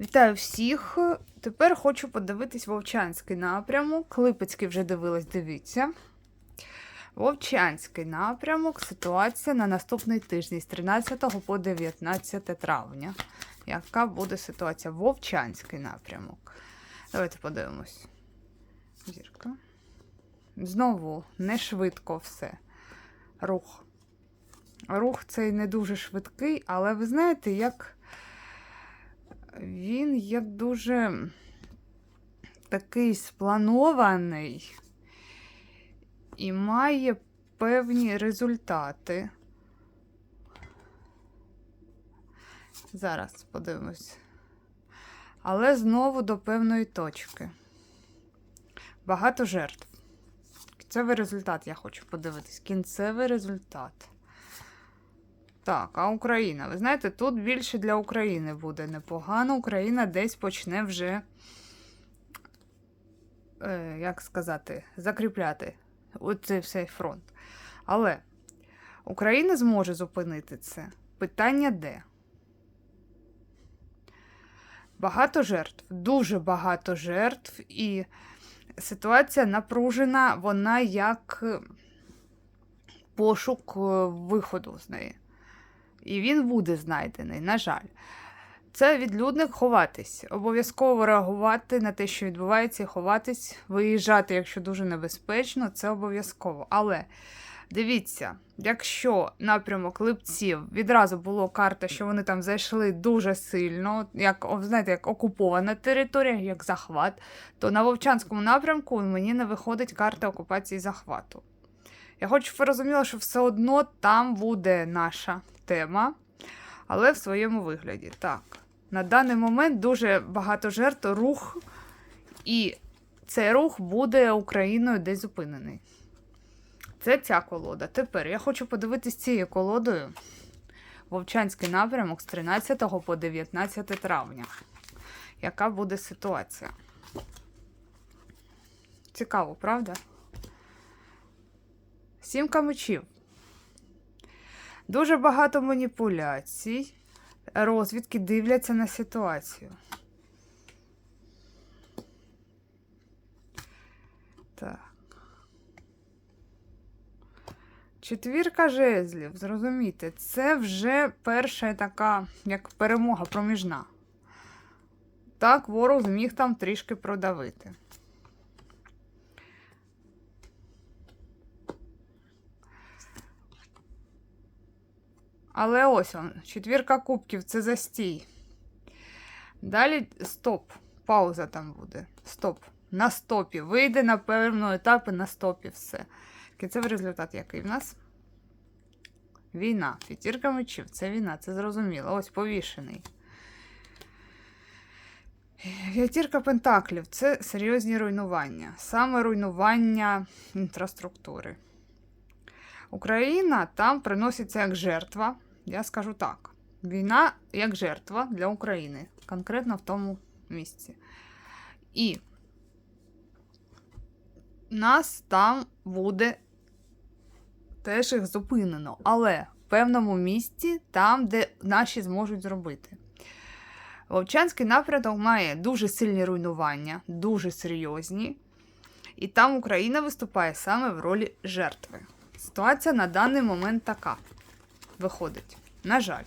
Вітаю всіх! Тепер хочу подивитись Вовчанський напрямок. Липецький вже дивилась, дивіться. Вовчанський напрямок. Ситуація на наступний тиждень з 13 по 19 травня. Яка буде ситуація? Вовчанський напрямок. Давайте подивимось. Зірка. Знову не швидко все. Рух. Рух цей не дуже швидкий, але ви знаєте, як він є дуже такий спланований і має певні результати. Зараз подивимось. Але знову до певної точки. Багато жертв. Кінцевий результат я хочу подивитись. Кінцевий результат. Так, а Україна? Ви знаєте, тут більше для України буде непогано. Україна десь почне вже, е, як сказати, закріпляти оцей всей фронт. Але Україна зможе зупинити це. Питання де? Багато жертв, дуже багато жертв, і ситуація напружена, вона як е, пошук е, виходу з неї. І він буде знайдений, на жаль. Це відлюдник ховатись. Обов'язково реагувати на те, що відбувається, і ховатись, виїжджати, якщо дуже небезпечно, це обов'язково. Але дивіться, якщо напрямок липців відразу було карта, що вони там зайшли дуже сильно, як знаєте, як окупована територія, як захват, то на Вовчанському напрямку мені не виходить карта окупації захвату. Я хочу, щоб що все одно там буде наша тема, але в своєму вигляді. Так, на даний момент дуже багато жертв, рух, і цей рух буде Україною десь зупинений. Це ця колода. Тепер я хочу подивитись цією колодою Вовчанський напрямок з 13 по 19 травня. Яка буде ситуація? Цікаво, правда? Сімка мечів. Дуже багато маніпуляцій. Розвідки дивляться на ситуацію. Так. Четвірка жезлів, зрозумійте, це вже перша така, як перемога проміжна. Так, ворог зміг там трішки продавити. Але ось он, четвірка кубків це застій. Далі стоп. Пауза там буде. Стоп. На стопі. Вийде на певному етапі на стопі все. Кінцевий результат який в нас? Війна. П'ятірка мечів. Це війна, це зрозуміло. Ось повішений. П'ятірка пентаклів це серйозні руйнування. Саме руйнування інфраструктури. Україна там приноситься як жертва. Я скажу так: війна як жертва для України, конкретно в тому місці. І нас там буде теж їх зупинено, але в певному місці, там, де наші зможуть зробити. Вовчанський напрямок має дуже сильні руйнування, дуже серйозні. І там Україна виступає саме в ролі жертви. Ситуація на даний момент така виходить. На жаль.